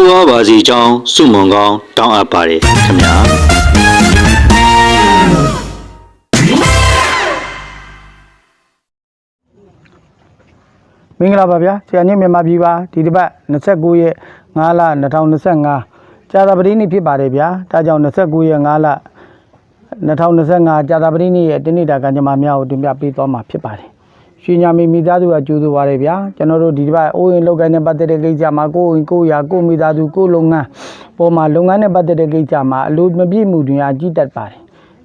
တိုးဝါပါစီကြောင်းစုမုံကောင်းတောင်းအပ်ပါတယ်ခင်ဗျာမင်္ဂလာပါဗျာဆရာညမြန်မာပြည်ပါဒီတစ်ပတ်29ရက်5လ2025ကြာသပတေးနေ့ဖြစ်ပါတယ်ဗျာဒါကြောင့်29ရက်5လ2025ကြာသပတေးနေ့ရဲ့တနေ့တာကံကြမ္မာများကိုတင်ပြပေးသွားမှာဖြစ်ပါတယ် ရွှေညာမီမိသားစုကကြိုးဆိုပါတယ်ဗျာကျွန်တော်တို့ဒီတစ်ပတ်အိုးရင်လောက်ကိုင်းနဲ့ပတ်သက်တဲ့ကိစ္စမှာကိုယ်ဝင်ကိုယ်ရာကိုယ်မိသားစုကိုယ်လုပ်ငန်းပေါ်မှာလုပ်ငန်းနဲ့ပတ်သက်တဲ့ကိစ္စမှာအလိုမပြည့်မှုတွေအကြီးတက်ပါတယ်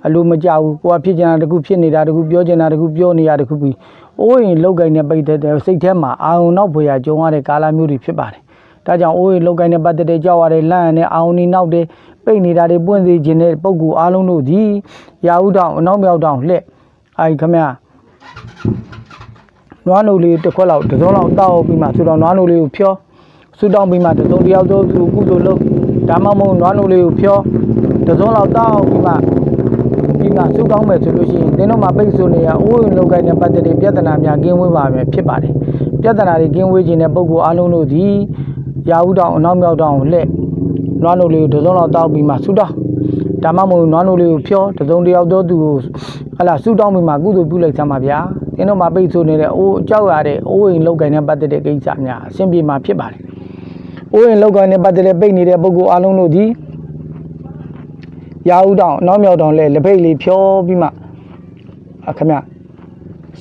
အလိုမကြဘူးကိုကဖြစ်ချင်တာတခုဖြစ်နေတာတခုပြောချင်တာတခုပြောနေတာတခုပြီးအိုးရင်လောက်ကိုင်းနဲ့ပိတ်တဲ့စိတ်ထဲမှာအာုံနောက်ဖွေရကြုံရတဲ့ကာလမျိုးတွေဖြစ်ပါတယ်။ဒါကြောင့်အိုးရင်လောက်ကိုင်းနဲ့ပတ်သက်တဲ့ကြောက်ရတဲ့လန့်ရတဲ့အာုံနီနောက်တဲ့ပိတ်နေတာတွေပွင့်စေခြင်းတဲ့ပုံကူအားလုံးတို့ဒီရာဟုတောင်အနောက်မြောက်တောင်လှက်အဲဒီခမရ နွားနိုလေးတစ်ခွက်လောက်တစ်စုံလောက်တောက်ပြီးမှဆူတောင်နွားနိုလေးကိုဖြောဆူတောင်ပြီးမှတစ်စုံတစ်ယောက်သောသူကုသိုလ်လုပ်ဒါမှမဟုတ်နွားနိုလေးကိုဖြောတစ်စုံလောက်တောက်ပြီးမှဒီကစုကောင်းမယ်ဆိုလို့ရှိရင်သင်တို့မှာပိတ်ဆို့နေရအိုးရင်လောက်ကိုင်းတဲ့ပတ်သက်တဲ့ပြဿနာများကင်းဝေးပါမယ်ဖြစ်ပါတယ်ပြဿနာတွေကင်းဝေးခြင်းတဲ့ပုံကိုအားလုံးတို့ဒီရာဟုတောင်အနောက်မြောက်တောင်လှည့်နွားနိုလေးကိုတစ်စုံလောက်တောက်ပြီးမှဆူတောင်းဒါမှမဟုတ်နွားနိုလေးကိုဖြောတစ်စုံတစ်ယောက်တော့သူကိုဟလာဆူတောင်းပြီးမှကုသိုလ်ပြုလိုက်စမ်းပါဗျာ သင်တို့မှာပိတ်ဆို့နေတဲ့အိုးကြောက်ရတဲ့အိုးရင်လောက်ကိုင်းတဲ့ပတ်သက်တဲ့ကိစ္စများအဆင်ပြေမှာဖြစ်ပါတယ်အိုးရင်လောက်ကိုင်းတဲ့ပတ်သက်တဲ့ပိတ်နေတဲ့ပုံကိုအားလုံးတို့ဒီရာဦးတောင်နောက်မြောက်တောင်လဲလက်ဖိတ်လေးဖြောပြီးမှအခမ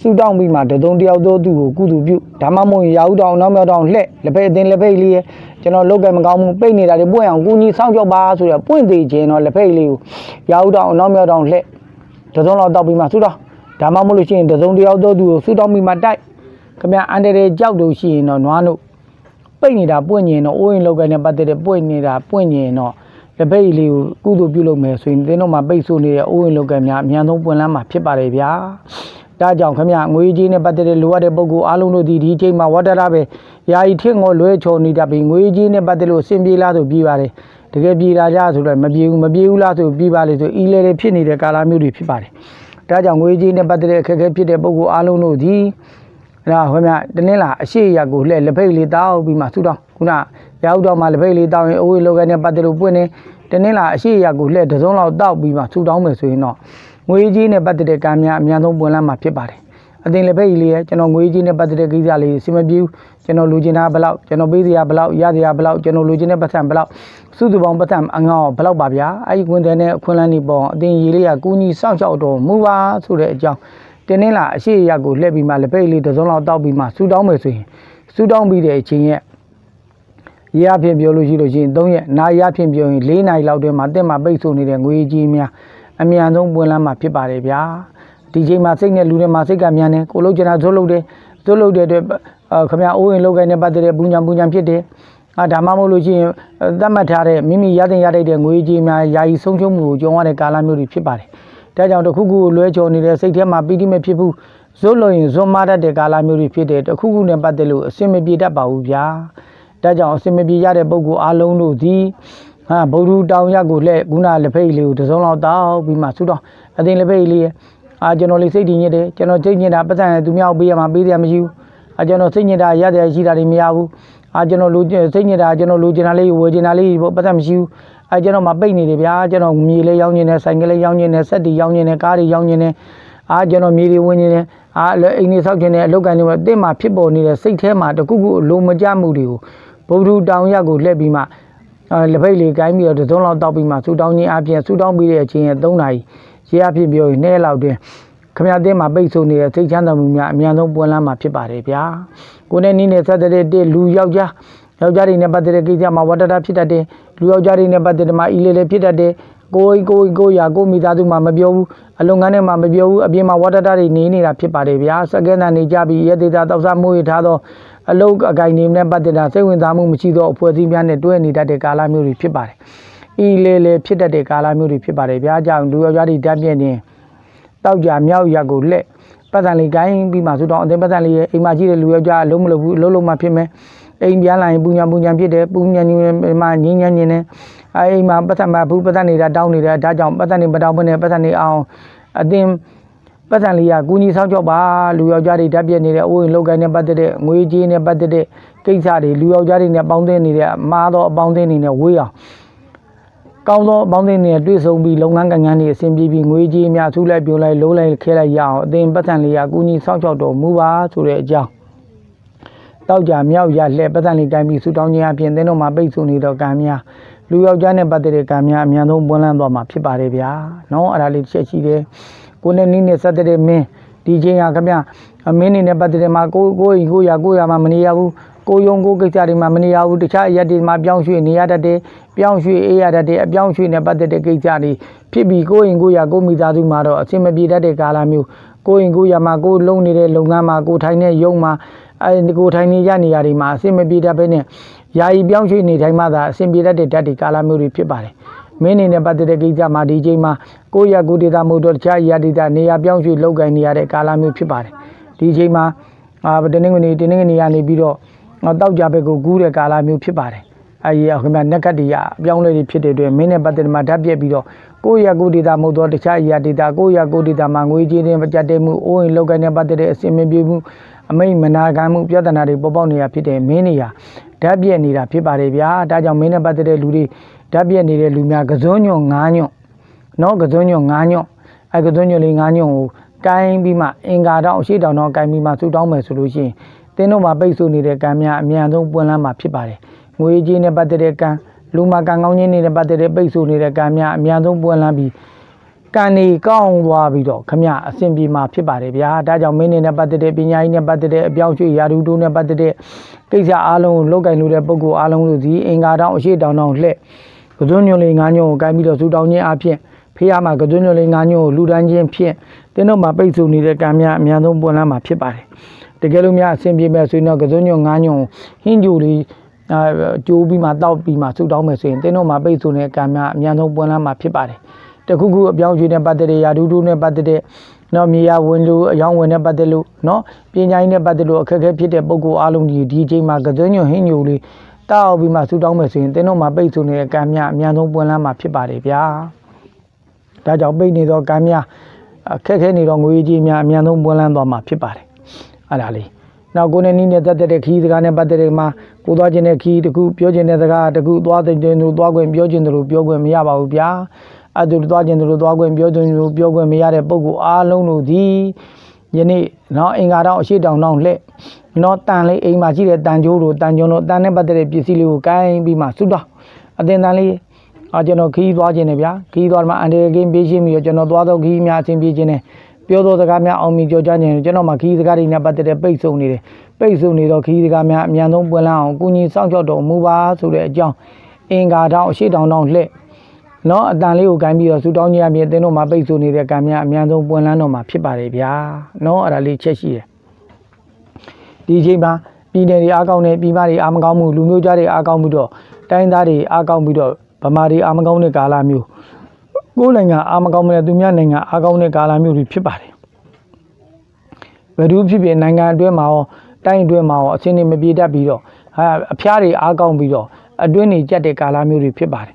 စူတောင်းပြီးမှတသုံးတယောက်သောသူကိုကုသူပြုဒါမှမဟုတ်ရာဦးတောင်နောက်မြောက်တောင်လှဲ့လက်ဖိတ်အတင်းလက်ဖိတ်လေးရဲ့ကျွန်တော်လောက်ကမကောင်းမှုပိတ်နေတာတွေပွင့်အောင်ကူညီစောင့်ကြောက်ပါဆိုရပွင့်သေးခြင်းတော့လက်ဖိတ်လေးကိုရာဦးတောင်နောက်မြောက်တောင်လှဲ့တသုံးလောက်တောက်ပြီးမှစူတောင်း ဒါမှမဟုတ်လို့ရှိရင်တသုံးတယောက်သောသူကိုစူတောင်းပြီးမှတိုက်ခမအန်တရေကြောက်လို့ရှိရင်တော့နွားတို့ပိတ်နေတာပွင့်ညင်တော့အိုးရင်လောက်ကနဲ့ပတ်သက်တဲ့ပွင့်နေတာပွင့်ညင်တော့လက်ပိတ်လေးကိုကုသိုလ်ပြုလုပ်မယ်ဆိုရင်သင်တို့မှာပိတ်ဆို့နေတဲ့အိုးရင်လောက်ကများအများဆုံးပွင့်လန်းမှာဖြစ်ပါတယ်ဗျာဒါကြောင့်ခမငွေကြီးနဲ့ပတ်သက်တဲ့လိုအပ်တဲ့ပုံကိုအားလုံးတို့ဒီဒီချိန်မှာဝတ္တရပဲယာယီထင်းကိုလွဲချော်နေတတ်ပြီးငွေကြီးနဲ့ပတ်သက်လို့အဆင်ပြေလားဆိုပြီးပါတယ်တကယ်ပြေလာကြဆိုတော့မပြေဘူးမပြေဘူးလားဆိုပြီးပါလေဆိုအီလေတွေဖြစ်နေတဲ့ကာလမျိုးတွေဖြစ်ပါတယ် ဒါကြောင့်ငွေကြီးနဲ့ပတ်သက်တဲ့အခက်အခဲဖြစ်တဲ့ပုံကိုအားလုံးတို့ဒီအဲ့ဒါဟိုမြတနင်္လာအရှိရက်ကိုလှည့်လက်ဖိတ်လေးတောက်ပြီးမှဆူတောင်းခုနရောက်တော့မှလက်ဖိတ်လေးတောက်ရင်အိုးလောကနေပတ်တယ်လို့ပွင့်နေတနင်္လာအရှိရက်ကိုလှည့်တစ်စုံလောက်တောက်ပြီးမှဆူတောင်းမယ်ဆိုရင်တော့ငွေကြီးနဲ့ပတ်သက်တဲ့ကံများအများဆုံးပွင့်လန်းမှာဖြစ်ပါတယ် အတင်လက်ဖိတ်လေးရဲ့ကျွန်တော်ငွေကြီးနဲ့ပတ်သက်တဲ့ကိစ္စလေးစီမပြူကျွန်တော်လူချင်တာဘယ်လောက်ကျွန်တော်ပေးစရာဘယ်လောက်ရစရာဘယ်လောက်ကျွန်တော်လူချင်တဲ့ပတ်စံဘယ်လောက်စုစုပေါင်းပတ်စံအငေါဘယ်လောက်ပါဗျာအဲ့ဒီကွန်တဲ့နဲ့အခွင့်အလန်းတွေပေါ့အတင်ကြီးလေးကကူညီစောင့်ရှောက်တော်မူပါဆိုတဲ့အကြောင်းတင်းနှင်းလာအရှိရက်ကိုလှည့်ပြီးမှလက်ပိတ်လေးတစ်စုံလောက်တောက်ပြီးမှဆူတောင်းမယ်ဆိုရင်ဆူတောင်းပြီးတဲ့အချိန်ရဲ့ရအဖြစ်ပြောလို့ရှိလို့ရှိရင်၃ရက်နာရအဖြစ်ပြောရင်၄နိုင်လောက်တည်းမှာတက်မှာပိတ်ဆို့နေတဲ့ငွေကြီးများအမြန်ဆုံးပွင့်လန်းမှာဖြစ်ပါတယ်ဗျာ ဒီချိန်မှာစိတ်နဲ့လူတွေမှာစိတ်ကမြန်တယ်ကိုလုံးကျင်တာဇွတ်လုပ်တယ်ဇွတ်လုပ်တဲ့အတွက်ခမရအိုးရင်လောက်ကိုင်းနဲ့ပတ်သက်တဲ့ပူညာပူညာဖြစ်တယ်အာဒါမှမဟုတ်လို့ရှိရင်သတ်မှတ်ထားတဲ့မိမိရတဲ့ရတဲ့ငွေကြီးများယာယီဆုံးရှုံးမှုကိုကြုံရတဲ့ကာလမျိုးတွေဖြစ်ပါတယ်ဒါကြောင့်တစ်ခုခုကိုလွဲချော်နေတဲ့စိတ်ထဲမှာပီတိမဖြစ်ဘူးဇွတ်လို့ရင်ဇွတ်မတတ်တဲ့ကာလမျိုးတွေဖြစ်တယ်တစ်ခုခုနဲ့ပတ်သက်လို့အစင်မပြေတတ်ပါဘူးဗျာဒါကြောင့်အစင်မပြေရတဲ့ပုံကိုအားလုံးတို့သည်ဟာဗုဒ္ဓတောင်ရက်ကိုလှဲ့ခုနလက်ဖိတ်လေးကိုတစ်စုံလောက်တောက်ပြီးမှဆူတော့အသိလက်ဖိတ်လေးရဲ့ အာကျွန်တော်လေးစိတ်တည်ညစ်တယ်ကျွန်တော်စိတ်ညစ်တာပတ်စံသူများပေးရမှာပေးရမရှိဘူးအာကျွန်တော်စိတ်ညစ်တာရတယ်ရှိတာတွေမရဘူးအာကျွန်တော်လူစိတ်ညစ်တာကျွန်တော်လူကျင်တာလေးဝယ်ကျင်တာလေးပတ်စံမရှိဘူးအဲကျွန်တော်မပိတ်နေတယ်ဗျာကျွန်တော်မြေလေးရောင်းနေတယ်ဆိုင်ကလေးရောင်းနေတယ်စက်တီရောင်းနေတယ်ကားတွေရောင်းနေတယ်အာကျွန်တော်မြေတွေဝင်နေတယ်အာအိမ်တွေဆောက်နေတယ်အလုပ်ကန်တွေမှာတင်းမှာဖြစ်ပေါ်နေတဲ့စိတ်ထဲမှာတခုခုအလိုမကျမှုတွေကိုဗုဒ္ဓတောင်ရက်ကိုလှည့်ပြီးမှအဲလက်ဖိတ်လေးကိုင်းပြီးတော့တစ်စုံလောက်တောက်ပြီးမှဆူတောင်းခြင်းအပြင်ဆူတောင်းပြီးတဲ့အချိန်ရဲ့3နာရီ ရေအဖြစ်ပြောရင်နေ့လောက်တွင်ခမရတဲ့မှာပိတ်ဆို့နေတဲ့စိတ်ချမ်းသာမှုများအများဆုံးပွင့်လန်းမှာဖြစ်ပါတယ်ဗျာကိုယ်နဲ့နီးနေဆက်တဲ့တဲ့လူယောက်ျားယောက်ျားတွေနဲ့ပတ်သက်တဲ့ကိစ္စမှာဝတ္တတာဖြစ်တတ်တယ်လူယောက်ျားတွေနဲ့ပတ်သက်တဲ့မှာအီလေးလေးဖြစ်တတ်တယ်ကိုယ်ကိုယ်ကိုယ်ရာကိုယ်မိသားစုမှာမပြောဘူးအလုပ်ငန်းထဲမှာမပြောဘူးအပြင်မှာဝတ္တတာတွေနေနေတာဖြစ်ပါတယ်ဗျာစကဲတန်နေကြပြီးရဲသေးတာတောက်စားမှုရထားတော့အလုတ်အကိုင်နေနဲ့ပတ်သက်တာစိတ်ဝင်စားမှုမရှိသောအဖွဲ့အစည်းများနဲ့တွဲနေတတ်တဲ့ကာလမျိုးတွေဖြစ်ပါတယ် အီလေးလေးဖြစ်တတ်တဲ့ကာလမျိုးတွေဖြစ်ပါတယ်ဗျာကြောင့်လူယောက်ျားတွေဓာတ်ပြည့်နေတောက်ကြမြောက်ရက်ကိုလက်ပတ်စံလေးကိုင်းပြီးမှဆိုတော့အသိပတ်စံလေးရဲ့အိမ်မှာကြီးတဲ့လူယောက်ျားအလုံးမလုပ်ဘူးအလုံးလုံးမှဖြစ်မယ်အိမ်ပြန်လာရင်ပူညာပူညာဖြစ်တယ်ပူညာညင်မှာငင်းညင်းညင်းနဲ့အဲအိမ်မှာပတ်စံမှာဘူးပတ်စံနေတာတောင်းနေတာဒါကြောင့်ပတ်စံနေမတောင်းဘဲနဲ့ပတ်စံနေအောင်အတင်းပတ်စံလေးကကူညီဆောင်ကြောက်ပါလူယောက်ျားတွေဓာတ်ပြည့်နေတဲ့အိုးရင်လောက်ကိုင်းနဲ့ပတ်သက်တဲ့ငွေကြေးနဲ့ပတ်သက်တဲ့ကိစ္စတွေလူယောက်ျားတွေနဲ့ပေါင်းသင်းနေတဲ့မာတော့အပေါင်းသင်းနေနဲ့ဝေးအောင် ကောင်းသောအပေါင်းအသင်းတွေနဲ့တွေ့ဆုံပြီးလုပ်ငန်းကံကန်းတွေအဆင်ပြေပြီးငွေကြေးများထူးလိုက်ပြုံလိုက်လုံးလိုက်ခဲလိုက်ရအောင်အသင်ပတ်စံလေးရအကူကြီးစောင့်ရှောက်တော်မူပါဆိုတဲ့အကြောင်းတောက်ကြမြောက်ရလှဲ့ပတ်စံလေးတိုင်းပြီးဆူတောင်းခြင်းအပြင်သင်တို့မှာပိတ်ဆို့နေတော့ကံများလူယောက်ျားနဲ့ပတ်သက်တဲ့ကံများအများဆုံးပွင့်လန်းသွားမှာဖြစ်ပါတယ်ဗျာနော်အဲ့ဒါလေးတစ်ချက်ရှိတယ်ကိုယ်နဲ့နီးနေဆက်တဲ့မင်းဒီချင်းကခင်ဗျအမင်းနေနဲ့ပတ်သက်တဲ့မှာကိုကိုရင်ကိုရကိုရမှာမနေရဘူးကိုယုံကိုကိစ္စတွေမှာမနေရဘူးတခြားအရက်တွေမှာပြောင်းရွှေ့နေရတတ်တယ် ပြောင်းရွှေ့အေးရတတ်တယ်အပြောင်းရွှေ့နဲ့ပတ်သက်တဲ့ကိစ္စတွေဖြစ်ပြီးကိုရင်ကိုရကိုမိသားစုမှာတော့အဆင်မပြေတတ်တဲ့ကာလမျိုးကိုရင်ကိုရမှာကိုလုံနေတဲ့လုပ်ငန်းမှာကိုထိုင်တဲ့ရုံမှာအဲဒီကိုထိုင်နေရနေရာတွေမှာအဆင်မပြေတတ်ဘဲနဲ့ယာယီပြောင်းရွှေ့နေတိုင်းမှသာအဆင်ပြေတတ်တဲ့ဓာတ်တွေကာလမျိုးတွေဖြစ်ပါတယ်မင်းနေနဲ့ပတ်သက်တဲ့ကိစ္စမှာဒီချိန်မှာကိုရကိုဒေတာမို့တော့တခြားရာဒေတာနေရာပြောင်းရွှေ့လောက်ကိုင်းနေရတဲ့ကာလမျိုးဖြစ်ပါတယ်ဒီချိန်မှာအာတနင်္ဂနွေတနင်္ဂနွေကနေပြီးတော့တောက်ကြဘက်ကိုကူးတဲ့ကာလမျိုးဖြစ်ပါတယ် အဲဒီခင်ဗျနက်ကတ်တွေရအပြောင်းလဲတွေဖြစ်တဲ့အတွက်မင်းနဲ့ပတ်သက်မှာဓာတ်ပြက်ပြီးတော့ကိုရကိုဒေတာမို့တော့တခြားရာဒေတာကိုရကိုဒေတာမှာငွေကြေးတွေမကြက်တဲ့မှုအိုးရင်လောက်ကိုင်းနဲ့ပတ်သက်တဲ့အစီအမံပြေမှုအမိတ်မနာခံမှုပြဿနာတွေပေါ်ပေါက်နေတာဖြစ်တယ်မင်းနေရဓာတ်ပြက်နေတာဖြစ်ပါတယ်ဗျာဒါကြောင့်မင်းနဲ့ပတ်သက်တဲ့လူတွေဓာတ်ပြက်နေတဲ့လူများကစွန်းညွန့်ငားညွန့်နော်ကစွန်းညွန့်ငားညွန့်အဲကစွန်းညွန့်လေးငားညွန့်ကိုကိုင်းပြီးမှအင်္ဂါတောင်အရှိတောင်တော့ကိုင်းပြီးမှဆူတောင်းမယ်ဆိုလို့ရှိရင်တင်းတို့မှာပိတ်ဆို့နေတဲ့ကံများအမြန်ဆုံးပွင့်လန်းမှာဖြစ်ပါတယ် ငွေကြေးနဲ့ပတ်သက်တဲ့ကံလူမှာကံကောင်းခြင်းနဲ့ပတ်သက်တဲ့ပိတ်ဆို့နေတဲ့ကံများအမြန်ဆုံးပွင့်လန်းပြီးကံနေကောင်းသွားပြီးတော့ခမအဆင်ပြေမှာဖြစ်ပါတယ်ဗျာဒါကြောင့်မင်းနေနဲ့ပတ်သက်တဲ့ပညာရေးနဲ့ပတ်သက်တဲ့အပြောင်းရွှေ့ရာထူးတိုးနဲ့ပတ်သက်တဲ့ကိစ္စအားလုံးကိုလောက်ကင်လို့တဲ့ပုဂ္ဂိုလ်အားလုံးတို့ဒီအင်္ဂါတောင်အရှိတောင်တောင်လှဲ့ကသွန်းညွန်လေးငါးညွန်ကိုကိုင်းပြီးတော့စူတောင်းခြင်းအဖြစ်ဖေးရမှာကသွန်းညွန်လေးငါးညွန်ကိုလူဒန်းခြင်းဖြင့်တင်းတို့မှာပိတ်ဆို့နေတဲ့ကံများအများဆုံးပွင့်လန်းမှာဖြစ်ပါတယ်တကယ်လို့များအဆင်ပြေမဲ့ဆိုရင်တော့ကသွန်းညွန်ငါးညွန်ကိုဟင်းကြိုလေး အာကြိုးပြီးမှတောက်ပြီးမှစူတောင်းမယ်ဆိုရင်တင်းတို့မှာပိတ်ဆို့နေတဲ့ကံများအများဆုံးပွင့်လန်းမှာဖြစ်ပါတယ်တခုခုအပြောင်းအရွှေ့နဲ့ပတ်သက်တဲ့ယာဒူးဒူးနဲ့ပတ်သက်တဲ့နော်မြေယာဝင်လို့အယောင်းဝင်နဲ့ပတ်သက်လို့နော်ပညာရေးနဲ့ပတ်သက်လို့အခက်အခဲဖြစ်တဲ့ပုံကိုအားလုံးဒီဒီအချိန်မှာကသွင်းညွန့်ဟင်းညိုလေးတောက်ပြီးမှဆူတောင်းမယ်ဆိုရင်တင်းတို့မှာပိတ်ဆိုနေတဲ့ကံများအများဆုံးပွင့်လန်းမှာဖြစ်ပါတယ်ဗျာဒါကြောင့်ပိတ်နေသောကံများအခက်ခဲနေတော့ငွေကြီးများအများဆုံးပွင့်လန်းသွားမှာဖြစ်ပါတယ်အဲ့ဒါလေး နောက်ကိုယ်နဲ့နီးနဲ့တက်တဲ့ခီးစကားနဲ့ပတ်သက်တဲ့မှာကိုသွားခြင်းတဲ့ခီးတခုပြောခြင်းတဲ့စကားတခုသွားတဲ့ခြင်းတို့သွားခွင့်ပြောခြင်းတို့ပြောခွင့်မရပါဘူးဗျာအဲ့ဒါသွားခြင်းတို့သွားခွင့်ပြောခြင်းတို့ပြောခွင့်မရတဲ့ပုံကိုအားလုံးတို့ဒီယနေ့နော်အင်္ဂါတော့အရှိတောင်တောင်လှဲ့နော်တန်လေးအိမ်မှာရှိတဲ့တန်ကြိုးတို့တန်ကြုံတို့တန်နဲ့ပတ်သက်တဲ့ပစ္စည်းလေးကိုကိုင်းပြီးမှဆုတောင်းအတင်တန်လေးအကျွန်တော်ခီးသွားခြင်းနဲ့ဗျာခီးသွားမှအန်ဒီကင်းပေးရှင်းပြီးတော့ကျွန်တော်သွားတော့ခီးများအချင်းပေးခြင်းနဲ့ ပြောတော့စကားများအောင်မြင်ကြောကြခြင်းကျွန်တော်မှခီးစကားတွေနဲ့ပတ်သက်တဲ့ပိတ်ဆို့နေတယ်ပိတ်ဆို့နေတော့ခီးစကားများအမြန်ဆုံးပွင့်လန်းအောင်ကုညီစောင့်ရှောက်တော်မူပါဆိုတဲ့အကြောင်းအင်္ဂါတော့အရှိတောင်တောင်လှဲ့နော်အတန်လေးကိုဂိုင်းပြီးတော့ဆူတောင်းကြရမြင်တင်းတို့မှာပိတ်ဆို့နေတဲ့ကံများအများဆုံးပွင့်လန်းတော့မှာဖြစ်ပါတယ်ဗျာနော်အဲ့ဒါလေးချက်ရှိတယ်ဒီအချိန်မှာပြည်နယ်တွေအားကောင်းတယ်ပြည်မတွေအားမကောင်းမှုလူမျိုးကြားတွေအားကောင်းမှုတော့တိုင်းသားတွေအားကောင်းပြီးတော့ဗမာတွေအားမကောင်းတဲ့ကာလမျိုး ကိုယ်နိုင်ငံအားမကောင်းတဲ့သူများနိုင်ငံအားကောင်းတဲ့ကာလမျိုးတွေဖြစ်ပါတယ်ဘယ်သူဖြစ်ဖြစ်နိုင်ငံအတွင်းမှာရောတိုင်းအတွင်းမှာရောအချင်းတွေမပြေတတ်ပြီးတော့ဟာအဖျားတွေအားကောင်းပြီးတော့အတွင်းတွေကြက်တဲ့ကာလမျိုးတွေဖြစ်ပါတယ်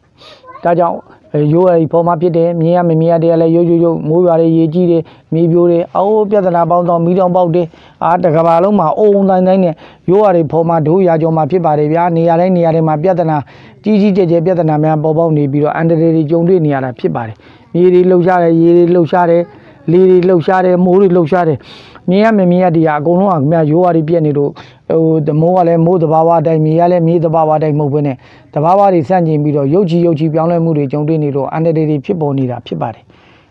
ဒါကြောင့်အဲရိုးရည်ပေါ်မှာဖြစ်တယ်မြင်ရမမြင်ရတဲ့လည်းရိုးရိုးရိုးမိုးရွာတွေရေကြီးတယ်မြေပြိုတယ်အိုးပြဿနာပေါင်းတော့မီးတောင်ပေါက်တယ်အာတကဘာလုံးမှာအုံတိုင်းတိုင်းနဲ့ရိုးရည်ပေါ်မှာဒိုးရကြောမှာဖြစ်ပါတယ်ဗျာနေရာတိုင်းနေရာတိုင်းမှာပြဿနာကြီးကြီးကျယ်ကျယ်ပြဿနာများပေါ်ပေါက်နေပြီးတော့အန်တရေတွေကြုံတွေ့နေရတာဖြစ်ပါတယ်မြေတွေလှုပ်ရှားတယ်ရေတွေလှုပ်ရှားတယ်လေတွေလှုပ်ရှားတယ်မိုးတွေလှုပ်ရှားတယ် မြင်ရမမြင်ရဒီဟာအကုန်လုံးကခင်ဗျာရိုးဝါတွေပြက်နေလို့ဟိုဓမိုးကလည်းမိုးတဘာဝအတိုင်းမြေကလည်းမြေတဘာဝအတိုင်းမဟုတ်ဘဲနဲ့တဘာဝတွေဆန့်ကျင်ပြီးတော့ရုပ်ချီရုပ်ချီပြောင်းလဲမှုတွေကြုံတွေ့နေလို့အန်တရီတွေဖြစ်ပေါ်နေတာဖြစ်ပါတယ်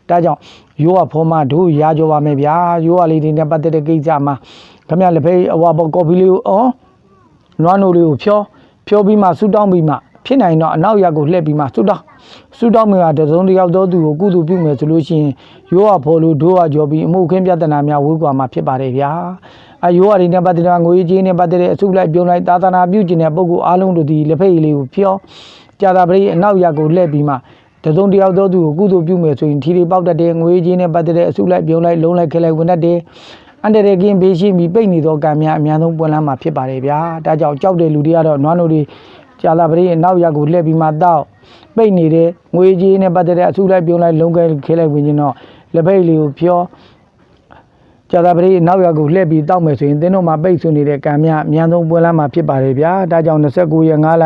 ဒါကြောင့်ရိုးဝါဖော်မတို့ရာကြောပါမယ်ဗျာရိုးဝါလေးတွေနဲ့ပတ်သက်တဲ့ကိစ္စမှာခင်ဗျာလက်ဖေးအဝါဘောကော်ဖီလေးကိုအော်နွားနိုလေးကိုဖြောဖြောပြီးမှဆူတောင်းပြီးမှ ဖြစ်နိုင်တော့အနောက်ရက်ကိုလှည့်ပြီးမှဆူတောင်းဆူတောင်းမှာတစုံတစ်ယောက်သောသူကိုကုသိုလ်ပြုမယ်ဆိုလို့ရှိရင်ရိုးရဖော်လို့ဒိုးရကြောပြီးအမှုခင်းပြဿနာများဝေးကွာမှာဖြစ်ပါတယ်ဗျာအရိုးရည်နဲ့ပတ်သက်တဲ့ငွေကြီးနဲ့ပတ်သက်တဲ့အစုလိုက်ပြုံးလိုက်သာသနာပြုကျင်တဲ့ပုဂ္ဂိုလ်အားလုံးတို့ဒီလက်ဖက်ရည်လေးကိုဖြောကြာတာပရိအနောက်ရက်ကိုလှည့်ပြီးမှတစုံတစ်ယောက်သောသူကိုကုသိုလ်ပြုမယ်ဆိုရင်ထီတွေပေါက်တတ်တဲ့ငွေကြီးနဲ့ပတ်သက်တဲ့အစုလိုက်ပြုံးလိုက်လုံးလိုက်ခဲလိုက်ဝင်တတ်တယ်အန်တရကင်းဘေးရှိပြီးပိတ်နေသောကံများအများဆုံးပွင့်လန်းမှာဖြစ်ပါတယ်ဗျာဒါကြောင့်ကြောက်တဲ့လူတွေကတော့နွားနိုတွေ ကြာလာပရိအနောက်ရက်ကိုလှည့်ပြီးမှတောက်ပိတ်နေတဲ့ငွေကြီးနဲ့ပတ်သက်တဲ့အစုလိုက်ပြုံးလိုက်လုံးကဲခဲလိုက်ဝင်ခြင်းတော့လက်ပိတ်လေးကိုဖြောကြာလာပရိအနောက်ရက်ကိုလှည့်ပြီးတောက်မယ်ဆိုရင်သင်တို့မှာပိတ်ဆွနေတဲ့ကံများအများဆုံးပွင့်လန်းမှာဖြစ်ပါတယ်ဗျာဒါကြောင့်29ရက်5လ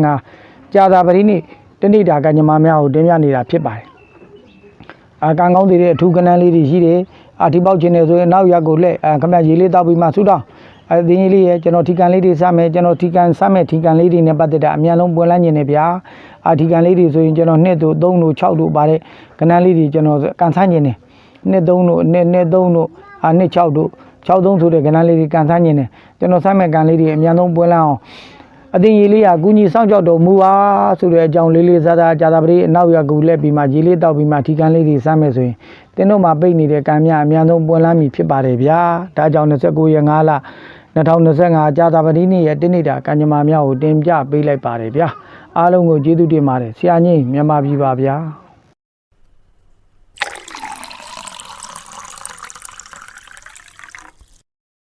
2025ကြာလာပရိနေ့တနေ့တာကညမများကိုတင်ပြနေတာဖြစ်ပါတယ်အာကံကောင်းတွေတဲ့အထူးကနန်းလေးတွေရှိတယ်အာဒီပေါက်ခြင်းနေဆိုရင်နောက်ရက်ကိုလက်အာခမရေလေးတောက်ပြီးမှဆူတောင်း အဲဒီကြီးလေးရဲ့ကျွန်တော်ထီကန်လေးတွေစမယ်ကျွန်တော်ထီကန်စမယ်ထီကန်လေးတွေနဲ့ပတ်သက်တဲ့အများလုံးပွင့်လန်းခြင်းနေဗျာအာထီကန်လေးတွေဆိုရင်ကျွန်တော်နှစ်တို့သုံးတို့6တို့ပါတဲ့ကနန်းလေးတွေကျွန်တော်ကန်ဆန်းခြင်းနေနှစ်သုံးတို့နှစ်နှစ်သုံးတို့အာနှစ်6တို့6သုံးဆိုတဲ့ကနန်းလေးတွေကန်ဆန်းခြင်းနေကျွန်တော်စမယ်ကန်လေးတွေအများဆုံးပွင့်လန်းအောင်အတင်ကြီးလေးကကုညီစောင့်ကြောက်တော်မူပါဆိုတဲ့အကြောင်းလေးလေးစားစားကြာတာပရိအနောက်ရကူလက်ပြီးမှရေလေးတောက်ပြီးမှထီကန်းလေးတွေစမ်းမယ်ဆိုရင်တင်းတို့မှာပိတ်နေတဲ့ကံများအများဆုံးပွင့်လန်းပြီဖြစ်ပါတယ်ဗျာဒါကြောင့်29ရက်5လ 2025ကြာတာပရိနေ့ရဲ့တနေ့တာကံကြမ္မာများကိုတင်ပြပေးလိုက်ပါတယ်ဗျာအားလုံးကိုကျေးဇူးတင်ပါတယ်ဆရာကြီးမြန်မာပြည်ပါဗျာ